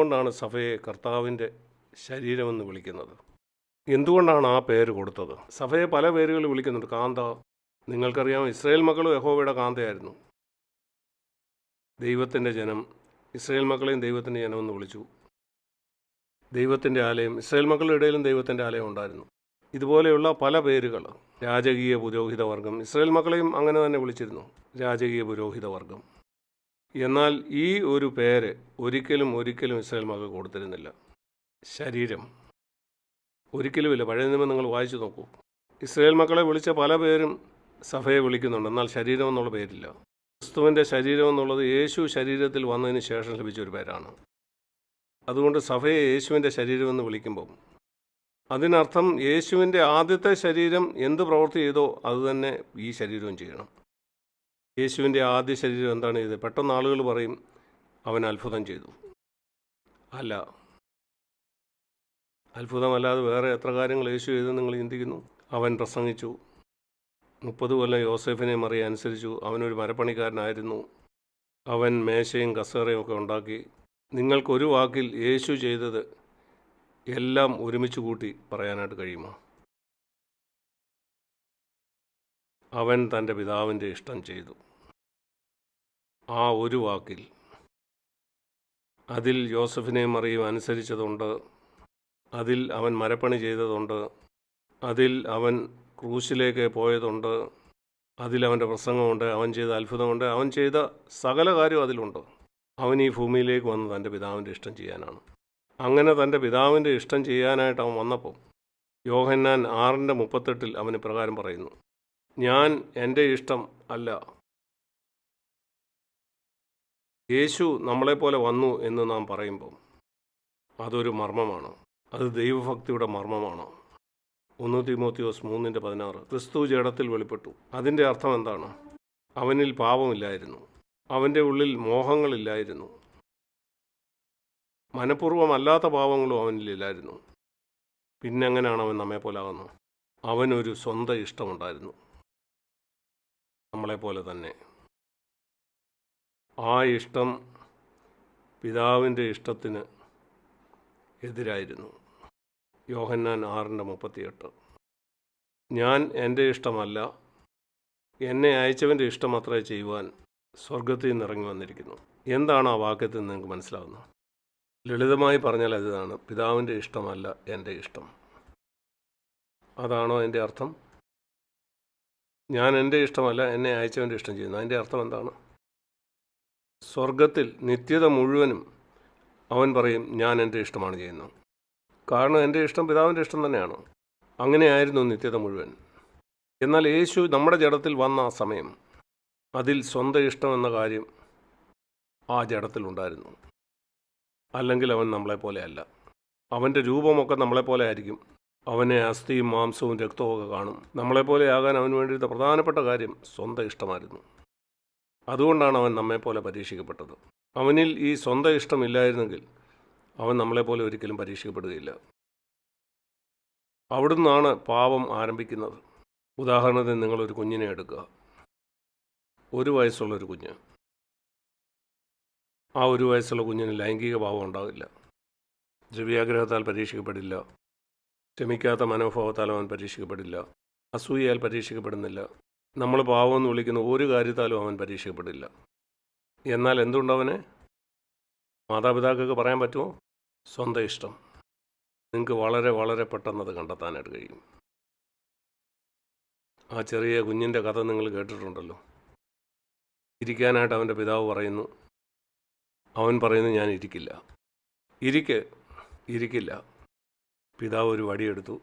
എന്തുകൊണ്ടാണ് സഭയെ കർത്താവിന്റെ ശരീരമെന്ന് വിളിക്കുന്നത്? എന്തുകൊണ്ടാണ് ആ പേര് കൊടുത്തത്? സഭയെ പല പേരുകൾ വിളിക്കുന്നുണ്ട്. കാന്ത നിങ്ങൾക്കറിയാം ഇസ്രായേൽ മക്കളും യഹോവയുടെ കാന്തയായിരുന്നു. ദൈവത്തിന്റെ ജനം ഇസ്രായേൽ മക്കളെയും ദൈവത്തിന്റെ ജനമെന്ന് വിളിച്ചു. ദൈവത്തിന്റെ ആലയം ഇസ്രായേൽ മക്കളുടെ ഇടയിലും ദൈവത്തിന്റെ ആലയം ഉണ്ടായിരുന്നു. ഇതുപോലെയുള്ള പല പേരുകൾ രാജകീയ പുരോഹിതവർഗം ഇസ്രായേൽ മക്കളെയും അങ്ങനെ തന്നെ വിളിച്ചിരുന്നു. രാജകീയ പുരോഹിത വർഗം എന്നാൽ ഈ ഒരു പേര് ഒരിക്കലും ഒരിക്കലും ഇസ്രായേൽ മക്കൾ കൊടുത്തിരുന്നില്ല. ശരീരം. ഒരിക്കലുമില്ല. പഴയ നിയമം നിങ്ങൾ വായിച്ചു നോക്കൂ. ഇസ്രായേൽ മക്കളെ വിളിച്ച പല പേരും സഭയെ വിളിക്കുന്നുണ്ട്. എന്നാൽ ശരീരം എന്നുള്ള പേരില്ല. ക്രിസ്തുവിന്റെ ശരീരം എന്നുള്ളത് യേശു ശരീരത്തിൽ വന്നതിന് ശേഷം ലഭിച്ച ഒരു പേരാണ്. അതുകൊണ്ട് സഭയെ യേശുവിന്റെ ശരീരമെന്ന് വിളിക്കുമ്പോൾ അതിനർത്ഥം യേശുവിന്റെ ആദ്യത്തെ ശരീരം എന്ത് പ്രവൃത്തി ചെയ്തോ അതുതന്നെ ഈ ശരീരവും ചെയ്യണം. യേശുവിന്റെ ആദ്യ ശരീരം എന്താണ് ചെയ്തത്? പെട്ടെന്ന് ആളുകൾ പറയും അവൻ അത്ഭുതം ചെയ്തു. അല്ല. അത്ഭുതമല്ലാതെ വേറെ എത്ര കാര്യങ്ങൾ യേശു ചെയ്തെന്ന് നിങ്ങൾ ചിന്തിക്കുന്നു? അവൻ പ്രസംഗിച്ചു. മുപ്പത് കൊല്ലം യോസെഫിനെ മറിയ അനുസരിച്ചു. അവനൊരു മരപ്പണിക്കാരനായിരുന്നു. അവൻ മേശയും കസേറയും ഒക്കെ ഉണ്ടാക്കി. നിങ്ങൾക്കൊരു വാക്കിൽ യേശു ചെയ്തത് എല്ലാം ഒരുമിച്ച് കൂട്ടി പറയാനായിട്ട് കഴിയുമോ? അവൻ തന്റെ പിതാവിന്റെ ഇഷ്ടം ചെയ്തു. ആ ഒരു വാക്കിൽ. അതിൽ യോസഫിനെ മറിയും അനുസരിച്ചതുണ്ട്. അതിൽ അവൻ മരപ്പണി ചെയ്തതുണ്ട്. അതിൽ അവൻ ക്രൂശിലേക്ക് പോയതുണ്ട്. അതിൽ അവന്റെ പ്രസംഗമുണ്ട്. അവൻ ചെയ്ത അത്ഭുതമുണ്ട്. അവൻ ചെയ്ത സകല കാര്യവും അതിലുണ്ട്. അവൻ ഈ ഭൂമിയിലേക്ക് വന്ന് തന്റെ പിതാവിന്റെ ഇഷ്ടം ചെയ്യാനാണ്. അങ്ങനെ തന്റെ പിതാവിന്റെ ഇഷ്ടം ചെയ്യാനായിട്ട് അവൻ വന്നപ്പോൾ യോഹന്നാൻ ആറിന്റെ മുപ്പത്തെട്ടിൽ അവന് പ്രകാരം പറയുന്നു ഞാൻ എന്റെ ഇഷ്ടം അല്ല യേശു നമ്മളെപ്പോലെ വന്നു എന്ന് നാം പറയുമ്പോൾ അതൊരു മർമ്മമാണ്. അത് ദൈവഭക്തിയുടെ മർമ്മമാണ്. ഒന്ന് തിമോത്തിയോസ് മൂന്നിന്റെ പതിനാറ്. ക്രിസ്തു ജഡത്തിൽ വെളിപ്പെട്ടു. അതിന്റെ അർത്ഥം എന്താണ്? അവനിൽ പാപമില്ലായിരുന്നു. അവന്റെ ഉള്ളിൽ മോഹങ്ങളില്ലായിരുന്നു. മനഃപൂർവമല്ലാത്ത പാവങ്ങളും അവനിലില്ലായിരുന്നു പിന്നെ എങ്ങനെയാണ് അവൻ പോലെ ആകുന്നത്? അവനൊരു സ്വന്തം ഇഷ്ടമുണ്ടായിരുന്നു. നമ്മളെപ്പോലെ തന്നെ. ആ ഇഷ്ടം പിതാവിന്റെ ഇഷ്ടത്തിന് എതിരായിരുന്നു. യോഹന്നാൻ ആറിന്റെ മുപ്പത്തിയെട്ട്. ഞാൻ എന്റെ ഇഷ്ടമല്ല. എന്നെ അയച്ചവന്റെ ഇഷ്ടം അത്രേ ചെയ്യുവാൻ സ്വർഗത്തിൽ നിന്ന് ഇറങ്ങി വന്നിരിക്കുന്നു. എന്താണ് ആ വാക്യത്തിൽ നിങ്ങൾക്ക് മനസ്സിലാവുന്നത്? ലളിതമായി പറഞ്ഞാൽ അതാണ് പിതാവിന്റെ ഇഷ്ടമല്ല എന്റെ ഇഷ്ടം. അതാണോ എന്റെ അർത്ഥം? ഞാൻ എന്റെ ഇഷ്ടമല്ല എന്നെ അയച്ചവന്റെ ഇഷ്ടം ചെയ്യുന്നു. അതിന്റെ അർത്ഥം എന്താണ്? സ്വർഗത്തിൽ നിത്യത മുഴുവനും അവൻ പറയും ഞാൻ എന്റെ ഇഷ്ടമാണ് ചെയ്യുന്നത്. കാരണം എന്റെ ഇഷ്ടം പിതാവിന്റെ ഇഷ്ടം തന്നെയാണ്? അങ്ങനെയായിരുന്നു നിത്യത മുഴുവൻ. എന്നാൽ യേശു നമ്മുടെ ജഡത്തിൽ വന്ന ആ സമയം അതിൽ സ്വന്തം ഇഷ്ടം എന്ന കാര്യം ആ ജഡത്തിലുണ്ടായിരുന്നു അല്ലെങ്കിൽ അവൻ നമ്മളെപ്പോലെ അല്ല അവന്റെ രൂപമൊക്കെ നമ്മളെപ്പോലെ ആയിരിക്കും. അവനെ അസ്ഥിയും മാംസവും രക്തവും ഒക്കെ കാണും. നമ്മളെപ്പോലെ ആകാൻ അവന് വേണ്ടിയിട്ട് പ്രധാനപ്പെട്ട കാര്യം സ്വന്തം ഇഷ്ടമായിരുന്നു. അതുകൊണ്ടാണ് അവൻ നമ്മെപ്പോലെ പരീക്ഷിക്കപ്പെട്ടത്. അവനിൽ ഈ സ്വന്തം ഇഷ്ടമില്ലായിരുന്നെങ്കിൽ അവൻ നമ്മളെപ്പോലെ ഒരിക്കലും പരീക്ഷിക്കപ്പെടുകയില്ല. അവിടുന്നാണ് പാപം ആരംഭിക്കുന്നത്. ഉദാഹരണത്തിന് നിങ്ങളൊരു കുഞ്ഞിനെ എടുക്കുക. ഒരു വയസ്സുള്ളൊരു കുഞ്ഞ്. ആ ഒരു വയസ്സുള്ള കുഞ്ഞിന് ലൈംഗിക ഭാവം ഉണ്ടാവില്ല. ദ്രവ്യാഗ്രഹത്താൽ പരീക്ഷിക്കപ്പെടില്ല. ക്ഷമിക്കാത്ത മനോഭാവത്താൽ അവൻ പരീക്ഷിക്കപ്പെടില്ല. അസൂയയാൽ പരീക്ഷിക്കപ്പെടുന്നില്ല. നമ്മൾ പാവമെന്ന് വിളിക്കുന്ന ഒരു കാര്യത്താലും അവൻ പരീക്ഷിക്കപ്പെടില്ല. എന്നാൽ എന്തുണ്ടവനെ മാതാപിതാക്കൾക്ക് പറയാൻ പറ്റുമോ? സ്വന്തം ഇഷ്ടം. നിങ്ങൾക്ക് വളരെ വളരെ പെട്ടെന്ന് അത് കണ്ടെത്താനായിട്ട് കഴിയും. ആ ചെറിയ കുഞ്ഞിന്റെ കഥ നിങ്ങൾ കേട്ടിട്ടുണ്ടല്ലോ. ഇരിക്കാനായിട്ട് അവന്റെ പിതാവ് പറയുന്നു അവൻ പറയുന്നു ഞാൻ ഇരിക്കില്ല. ഇരിക്ക് ഇരിക്കില്ല. പിതാവ് ഒരു വടിയെടുത്തു.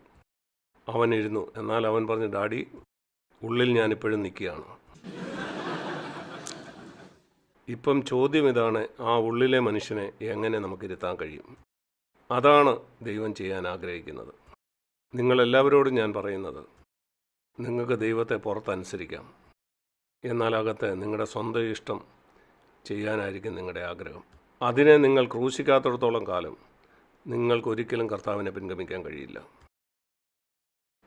അവൻ ഇരുന്നു. എന്നാൽ അവൻ പറഞ്ഞു ഡാഡി ഉള്ളിൽ ഞാനിപ്പോഴും നിൽക്കുകയാണ്. ഇപ്പം ചോദ്യം ഇതാണ് ആ ഉള്ളിലെ മനുഷ്യനെ എങ്ങനെ നമുക്ക് ഇരുത്താൻ കഴിയും? അതാണ് ദൈവം ചെയ്യാൻ ആഗ്രഹിക്കുന്നത്. നിങ്ങളെല്ലാവരോടും ഞാൻ പറയുന്നത് നിങ്ങൾക്ക് ദൈവത്തെ പുറത്തനുസരിക്കാം. എന്നാൽ അകത്ത് നിങ്ങളുടെ സ്വന്തം ഇഷ്ടം ചെയ്യാനായിരിക്കും നിങ്ങളുടെ ആഗ്രഹം. അതിനെ നിങ്ങൾ ക്രൂശിക്കാത്തിടത്തോളം കാലം നിങ്ങൾക്കൊരിക്കലും കർത്താവിനെ പിൻഗമിക്കാൻ കഴിയില്ല.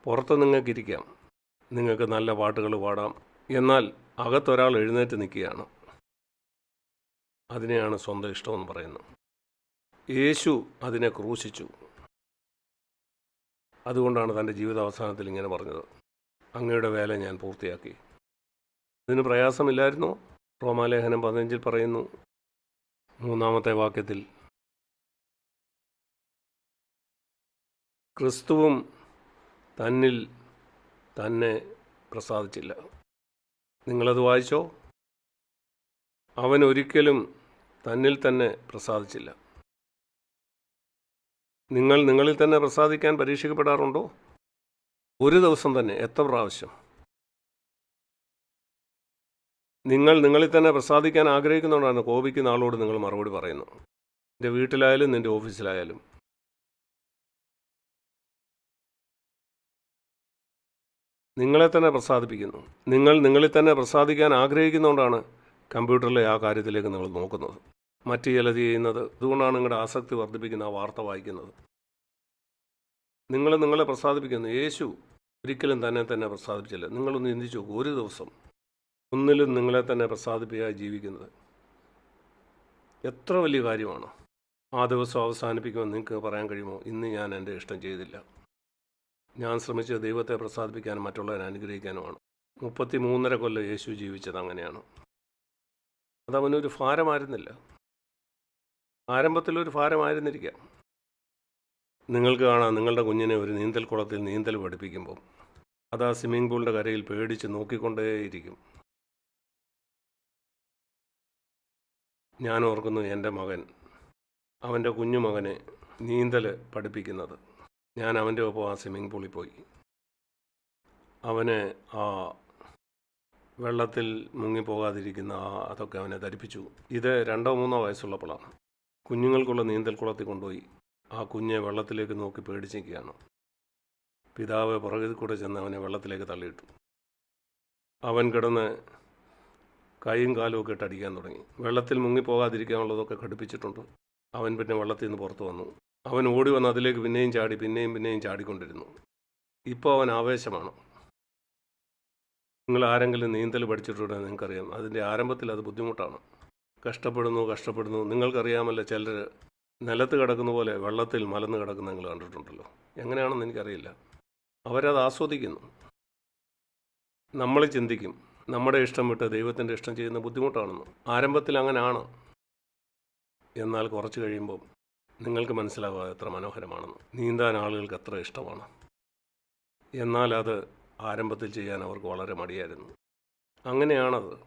പുറത്ത് നിങ്ങൾക്കിരിക്കാം. നിങ്ങൾക്ക് നല്ല പാട്ടുകൾ പാടാം. എന്നാൽ അകത്തൊരാൾ എഴുന്നേറ്റ് നിൽക്കുകയാണ്. അതിനെയാണ് സ്വന്തം ഇഷ്ടമെന്ന് പറയുന്നത്. യേശു അതിനെ ക്രൂശിച്ചു. അതുകൊണ്ടാണ് തന്റെ ജീവിതാവസാനത്തിൽ ഇങ്ങനെ പറഞ്ഞത്. അങ്ങയുടെ വേല ഞാൻ പൂർത്തിയാക്കി. ഇതിന് പ്രയാസമില്ലായിരുന്നു? റോമാലേഖനം പതിനഞ്ചിൽ പറയുന്നു. മൂന്നാമത്തെ വാക്യത്തിൽ ക്രിസ്തുവും തന്നിൽ തന്നെ പ്രസാദിച്ചില്ല. നിങ്ങളത് വായിച്ചോ? അവൻ ഒരിക്കലും തന്നിൽ തന്നെ പ്രസാദിച്ചില്ല. നിങ്ങൾ നിങ്ങളിൽ തന്നെ പ്രസാദിക്കാൻ പരീക്ഷിക്കപ്പെടാറുണ്ടോ? ഒരു ദിവസം തന്നെ എത്ര പ്രാവശ്യം? നിങ്ങൾ നിങ്ങളിൽ തന്നെ പ്രസാദിക്കാൻ ആഗ്രഹിക്കുന്നതുകൊണ്ടാണ് കോപിക്കുന്ന ആളോട് നിങ്ങൾ മറുപടി പറയുന്നു നിന്റെ വീട്ടിലായാലും നിന്റെ ഓഫീസിലായാലും. നിങ്ങളെ തന്നെ പ്രസാദിപ്പിക്കുന്നു. നിങ്ങൾ നിങ്ങളിൽ തന്നെ പ്രസാദിക്കാൻ ആഗ്രഹിക്കുന്നതുകൊണ്ടാണ് കമ്പ്യൂട്ടറിലെ ആ കാര്യത്തിലേക്ക് നിങ്ങൾ നോക്കുന്നത്. മറ്റ് ചിലത് ചെയ്യുന്നത് അതുകൊണ്ടാണ് നിങ്ങളുടെ ആസക്തി വർദ്ധിപ്പിക്കുന്ന ആ വാർത്ത വായിക്കുന്നത്. നിങ്ങൾ നിങ്ങളെ പ്രസാദിപ്പിക്കുന്നു. യേശു ഒരിക്കലും തന്നെ തന്നെ പ്രസാദിപ്പിച്ചില്ല. നിങ്ങളൊന്ന് ചിന്തിച്ചു ഒരു ദിവസം ഒന്നിലും നിങ്ങളെ തന്നെ പ്രസാദിപ്പിക്കാതെ ജീവിക്കുന്നത് എത്ര വലിയ കാര്യമാണ്. ആ ദിവസം അവസാനിപ്പിക്കുമെന്ന് നിങ്ങൾക്ക് പറയാൻ കഴിയുമോ? ഇന്ന് ഞാൻ എന്റെ ഇഷ്ടം ചെയ്തില്ല. ഞാൻ ശ്രമിച്ചത് ദൈവത്തെ പ്രസാദിപ്പിക്കാനും മറ്റുള്ളവരെ അനുഗ്രഹിക്കാനുമാണ്. മുപ്പത്തി മൂന്നര കൊല്ലം യേശു ജീവിച്ചത് അങ്ങനെയാണ്. അതവനൊരു ഭാരമായിരുന്നില്ല. ആരംഭത്തിലൊരു ഭാരമായിരുന്നിരിക്കാം. നിങ്ങൾക്ക് കാണാം നിങ്ങളുടെ കുഞ്ഞിനെ ഒരു നീന്തൽ കുളത്തിൽ നീന്തൽ പഠിപ്പിക്കുമ്പോൾ അത് ആ സ്വിമ്മിംഗ് പൂളിന്റെ കരയിൽ പേടിച്ച് നോക്കിക്കൊണ്ടേയിരിക്കും. ഞാൻ ഓർക്കുന്നു എന്റെ മകൻ അവന്റെ കുഞ്ഞുമകനെ നീന്തൽ പഠിപ്പിക്കുന്നത്. ഞാൻ അവന്റെ ഒപ്പം ആ സ്വിമ്മിംഗ് പൂളിൽ പോയി. അവന് ആ വെള്ളത്തിൽ മുങ്ങിപ്പോകാതിരിക്കുന്ന ആ അതൊക്കെ അവനെ ധരിപ്പിച്ചു. ഇത് രണ്ടോ മൂന്നോ വയസ്സുള്ളപ്പോഴാണ്. കുഞ്ഞുങ്ങൾക്കുള്ള നീന്തൽ കുളത്തിൽ കൊണ്ടുപോയി ആ കുഞ്ഞെ വെള്ളത്തിലേക്ക് നോക്കി പേടിച്ചിരിക്കുകയാണ്. പിതാവ് പുറകിൽ കൂടെ ചെന്ന് അവനെ വെള്ളത്തിലേക്ക് തള്ളിയിട്ടു. അവൻ കിടന്ന് കൈയും കാലും ഒക്കെ ഇട്ടടിക്കാൻ തുടങ്ങി. വെള്ളത്തിൽ മുങ്ങിപ്പോകാതിരിക്കാനുള്ളതൊക്കെ ഘടിപ്പിച്ചിട്ടുണ്ട്. അവൻ പിന്നെ വെള്ളത്തിൽ നിന്ന് പുറത്തു വന്നു. അവൻ ഓടി വന്ന് അതിലേക്ക് പിന്നെയും ചാടി പിന്നെയും പിന്നെയും ചാടിക്കൊണ്ടിരുന്നു. ഇപ്പോൾ അവൻ ആവേശമാണ്. നിങ്ങൾ ആരെങ്കിലും നീന്തൽ പഠിച്ചിട്ടുണ്ടെങ്കിൽ നിങ്ങൾക്കറിയാം. അതിന്റെ ആരംഭത്തിൽ അത് ബുദ്ധിമുട്ടാണ്. കഷ്ടപ്പെടുന്നു കഷ്ടപ്പെടുന്നു. നിങ്ങൾക്കറിയാമല്ലോ ചിലർ നിലത്ത് കിടക്കുന്ന പോലെ വെള്ളത്തിൽ മലന്ന് കിടക്കുന്ന നിങ്ങൾ കണ്ടിട്ടുണ്ടല്ലോ. എങ്ങനെയാണെന്ന് എനിക്കറിയില്ല. അവരത് ആസ്വദിക്കുന്നു. നമ്മൾ ചിന്തിക്കും. നമ്മുടെ ഇഷ്ടം വിട്ട് ദൈവത്തിന്റെ ഇഷ്ടം ചെയ്യുന്ന ബുദ്ധിമുട്ടാണെന്ന്. ആരംഭത്തിൽ അങ്ങനെയാണ്. എന്നാൽ കുറച്ച് കഴിയുമ്പോൾ നിങ്ങൾക്ക് മനസ്സിലാവുക എത്ര മനോഹരമാണെന്ന്. നീന്താൻ ആളുകൾക്ക് എത്ര ഇഷ്ടമാണ്. എന്നാൽ അത് ആരംഭത്തിൽ ചെയ്യാൻ അവർക്ക് വളരെ മടിയായിരുന്നു. അങ്ങനെയാണത്.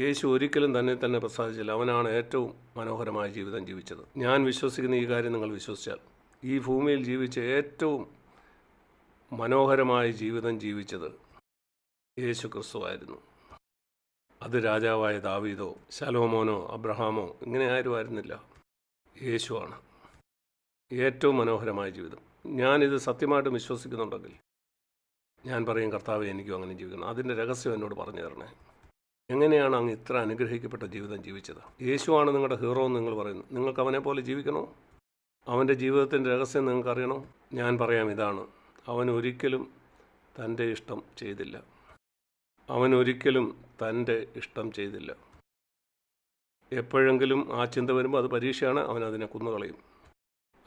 യേശു ഒരിക്കലും തന്നെ തന്നെ പ്രസാദിച്ചില്ല. അവനാണ് ഏറ്റവും മനോഹരമായ ജീവിതം ജീവിച്ചത്. ഞാൻ വിശ്വസിക്കുന്ന ഈ കാര്യം നിങ്ങൾ വിശ്വസിച്ചാൽ. ഈ ഭൂമിയിൽ ജീവിച്ച ഏറ്റവും മനോഹരമായ ജീവിതം ജീവിച്ചത് യേശു ക്രിസ്തുവായിരുന്നു അത് രാജാവായ ദാവീദോ ശലോമോനോ അബ്രഹാമോ ഇങ്ങനെ ആരും ആയിരുന്നില്ല. യേശുവാണ്. ഏറ്റവും മനോഹരമായ ജീവിതം. ഞാനിത് സത്യമായിട്ടും വിശ്വസിക്കുന്നുണ്ടെങ്കിൽ ഞാൻ പറയും കർത്താവ് എനിക്കും അങ്ങനെ ജീവിക്കണം അതിന്റെ രഹസ്യം എന്നോട് പറഞ്ഞു തരണേ. എങ്ങനെയാണ് അങ്ങ് ഇത്ര അനുഗ്രഹിക്കപ്പെട്ട ജീവിതം ജീവിച്ചത്? യേശുവാണ് നിങ്ങളുടെ ഹീറോ എന്ന് നിങ്ങൾ പറയുന്നു. നിങ്ങൾക്ക് അവനെ പോലെ ജീവിക്കണോ? അവന്റെ ജീവിതത്തിന്റെ രഹസ്യം നിങ്ങൾക്കറിയണോ ഞാൻ പറയാം ഇതാണ്. അവൻ ഒരിക്കലും തന്റെ ഇഷ്ടം ചെയ്തില്ല. അവൻ ഒരിക്കലും തന്റെ ഇഷ്ടം ചെയ്തില്ല. എപ്പോഴെങ്കിലും ആ ചിന്ത വരുമ്പോൾ അത് പരീക്ഷയാണ് അവൻ അതിനെ കുന്നുകളയും.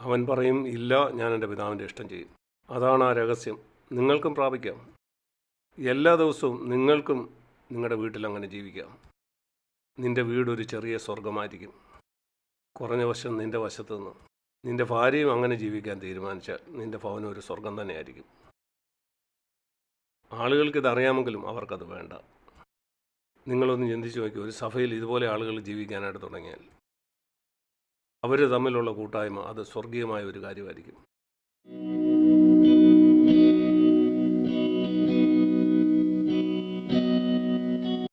അവൻ പറയും ഇല്ല ഞാൻ എന്റെ പിതാവിന്റെ ഇഷ്ടം ചെയ്യും. അതാണ് ആ രഹസ്യം. നിങ്ങൾക്കും പ്രാപിക്കാം. എല്ലാ ദിവസവും നിങ്ങൾക്കും നിങ്ങളുടെ വീട്ടിൽ അങ്ങനെ ജീവിക്കാം. നിന്റെ വീടൊരു ചെറിയ സ്വർഗമായിരിക്കും കുറഞ്ഞ വശം നിന്റെ വശത്തു നിന്ന്. നിന്റെ ഭാര്യയും അങ്ങനെ ജീവിക്കാൻ തീരുമാനിച്ചാൽ നിന്റെ ഭവനം ഒരു സ്വർഗം തന്നെയായിരിക്കും. ആളുകൾക്ക് ഇത് അറിയാമെങ്കിലും അവർക്കത് വേണ്ട. നിങ്ങളൊന്ന് ചിന്തിച്ച് നോക്കി. ഒരു സഭയിൽ ഇതുപോലെ ആളുകൾ ജീവിക്കാനായിട്ട് തുടങ്ങിയാൽ അവർ തമ്മിലുള്ള കൂട്ടായ്മ അത് സ്വർഗീയമായ ഒരു കാര്യമായിരിക്കും.